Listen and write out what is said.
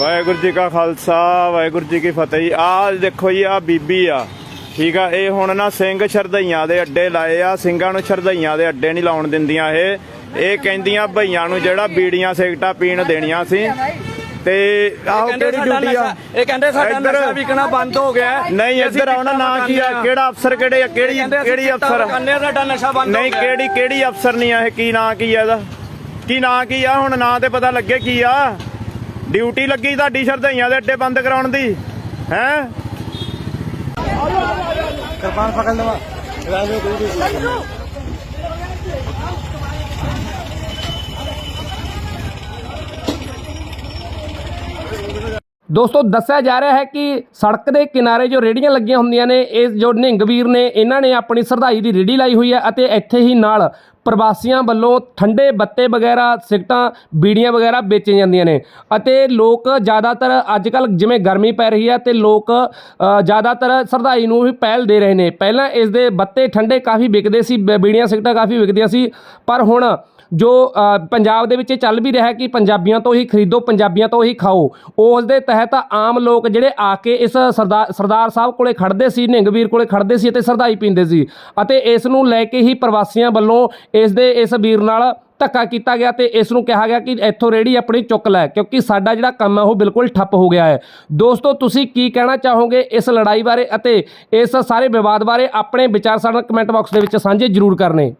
ਵਾਹਿਗੁਰੂ ਜੀ ਕਾ ਖਾਲਸਾ, ਵਾਹਿਗੁਰੂ ਜੀ ਕੀ ਫਤਿਹ ਆਹ ਦੇਖੋ ਜੀ ਆ ਬੀਬੀ ਆ। ਠੀਕ ਆ, ਇਹ ਹੁਣ ਨਾ ਸਿੰਘ ਸ਼ਰਧਈਆਂ ਦੇ ਅੱਡੇ ਲਾਏ ਆ। ਸਿੰਘਾਂ ਨੂੰ ਸ਼ਰਧਈਆਂ ਦੇ ਅੱਡੇ ਨਹੀਂ ਲਾਉਣ ਦਿੰਦੀਆਂ ਇਹ। ਇਹ ਕਹਿੰਦੀਆਂ ਭਈਆਂ ਨੂੰ ਜਿਹੜਾ ਬੀੜੀਆਂ ਸਿਗਟਾ ਪੀਣ ਦੇਣੀਆਂ ਸੀ। ਤੇ ਆਹ ਕਿਹੜੀ ਡਿਊਟੀ ਆ? ਇਹ ਕਹਿੰਦੇ ਸਾਡਾ ਨਸ਼ਾ ਵਿਕਣਾ ਬੰਦ ਹੋ ਗਿਆ ਨਹੀਂ ਇੱਧਰ ਆਉਣਾ ਨਾ ਕੀ ਆ? ਕਿਹੜਾ ਅਫਸਰ ਕਿਹੜੇ ਕਿਹੜੀ ਕਿਹੜੀ ਅਫਸਰ ਸਾਡਾ ਨਸ਼ਾ ਬੰਦ ਨਹੀਂ ਕਿਹੜੀ ਕਿਹੜੀ ਅਫਸਰ ਨਹੀਂ ਆ ਇਹ? ਕੀ ਨਾਂ ਕੀ ਆ ਇਹਦਾ? ਕੀ ਨਾਂ ਕੀ ਆ? ਹੁਣ ਨਾਂ ਤੇ ਪਤਾ ਲੱਗੇ ਕੀ ਆ? ਡਿਊਟੀ ਲੱਗੀ ਤੁਹਾਡੀ ਸ਼ਰਧਾਈਆਂ ਦੇ ਅੱਡੇ ਬੰਦ ਕਰਾਉਣ ਦੀ। ਹੈ? ਕਿਰਪਾਨ ਫਕਲ ਦਵਾ ਰਾਜੂ ਦੋਸਤੋ, ਦੱਸਿਆ ਜਾ ਰਿਹਾ ਹੈ ਕਿ ਸੜਕ ਦੇ ਕਿਨਾਰੇ ਜੋ ਰੇੜੀਆਂ ਲੱਗੀਆਂ ਹੁੰਦੀਆਂ ਨੇ ਇਹ ਜੋ ਨਿਹੰਗ ਵੀਰ ਨੇ, ਇਹਨਾਂ ਨੇ ਆਪਣੀ ਸਰਦਾਈ ਦੀ ਰੇੜੀ ਲਾਈ ਹੋਈ ਹੈ ਅਤੇ ਇੱਥੇ ਹੀ ਨਾਲ ਪ੍ਰਵਾਸੀਆਂ ਵੱਲੋਂ ਠੰਡੇ ਬੱਤੇ ਵਗੈਰਾ ਸਿਗਟਾਂ ਬੀੜੀਆਂ ਵਗੈਰਾ ਵੇਚੀਆਂ ਜਾਂਦੀਆਂ ਨੇ। ਅਤੇ ਲੋਕ ਜ਼ਿਆਦਾਤਰ ਅੱਜ ਕੱਲ ਜਿਵੇਂ ਗਰਮੀ ਪੈ ਰਹੀ ਹੈ ਤੇ ਲੋਕ ਜ਼ਿਆਦਾਤਰ ਸਰਦਾਈ ਨੂੰ ਵੀ ਪਹਿਲ ਦੇ ਰਹੇ ਨੇ। ਪਹਿਲਾਂ ਇਸ ਦੇ ਬੱਤੇ ਠੰਡੇ ਕਾਫੀ ਵਿਕਦੇ ਸੀ, ਬ- ਬੀੜੀਆਂ ਸਿਗਟਾਂ ਕਾਫੀ ਵਿਕਦੀਆਂ ਸੀ। ਪਰ ਹੁਣ ਜੋ ਪੰਜਾਬ ਦੇ ਵਿੱਚ ਇਹ ਚੱਲ ਵੀ ਰਿਹਾ ਕਿ ਪੰਜਾਬੀਆਂ ਤੋਂ ਹੀ ਖਰੀਦੋ, ਪੰਜਾਬੀਆਂ ਤੋਂ ਹੀ ਖਾਓ। ਉਸ ਦੇ ਤਹਿਤ ਆਮ ਲੋਕ ਜਿਹੜੇ ਆ ਕੇ ਇਸ ਸਰਦਾਰ ਸਰਦਾਰ ਸਾਹਿਬ ਕੋਲੇ ਖੜਦੇ ਸੀ ਨਿਹੰਗ ਵੀਰ ਕੋਲੇ ਖੜਦੇ ਸੀ ਅਤੇ ਸਰਦਾਈ ਪੀਂਦੇ ਸੀ। ਅਤੇ ਇਸ ਨੂੰ ਲੈ ਕੇ ਹੀ ਪ੍ਰਵਾਸੀਆਂ ਵੱਲੋਂ ਇਸ ਦੇ ਇਸ ਵੀਰ ਨਾਲ ਧੱਕਾ ਕੀਤਾ ਗਿਆ ਤੇ ਇਸ ਨੂੰ ਕਿਹਾ ਗਿਆ ਕਿ ਇੱਥੋਂ ਰੇੜੀ ਆਪਣੀ ਚੁੱਕ ਲੈ, ਕਿਉਂਕਿ ਸਾਡਾ ਜਿਹੜਾ ਕੰਮ ਹੈ ਉਹ ਬਿਲਕੁਲ ਠੱਪ ਹੋ ਗਿਆ ਹੈ। ਦੋਸਤੋ, ਤੁਸੀਂ ਕੀ ਕਹਿਣਾ ਚਾਹੋਗੇ ਇਸ ਲੜਾਈ ਬਾਰੇ ਅਤੇ ਇਸ ਸਾਰੇ ਵਿਵਾਦ ਬਾਰੇ ਆਪਣੇ ਵਿਚਾਰ ਸਾਡੇ ਕਮੈਂਟ ਬਾਕਸ ਦੇ ਵਿੱਚ ਸਾਂਝੇ ਜ਼ਰੂਰ ਕਰਨੇ।